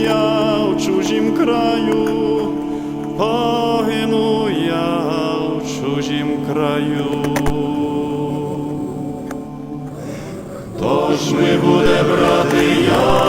я в чужім краю, погину я в чужім краю. Хто ж ми буде брати яву?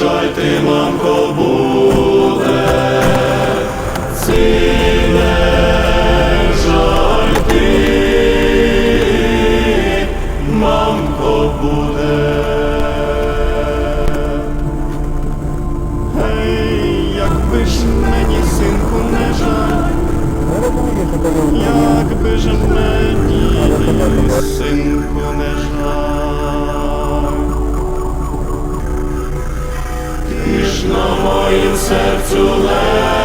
Ці ти, мамко, буде, ці не жаль ти, мамко, буде. Ей, якби ж мені, синку, не жаль, якби ж мені, моїм серцю лежав,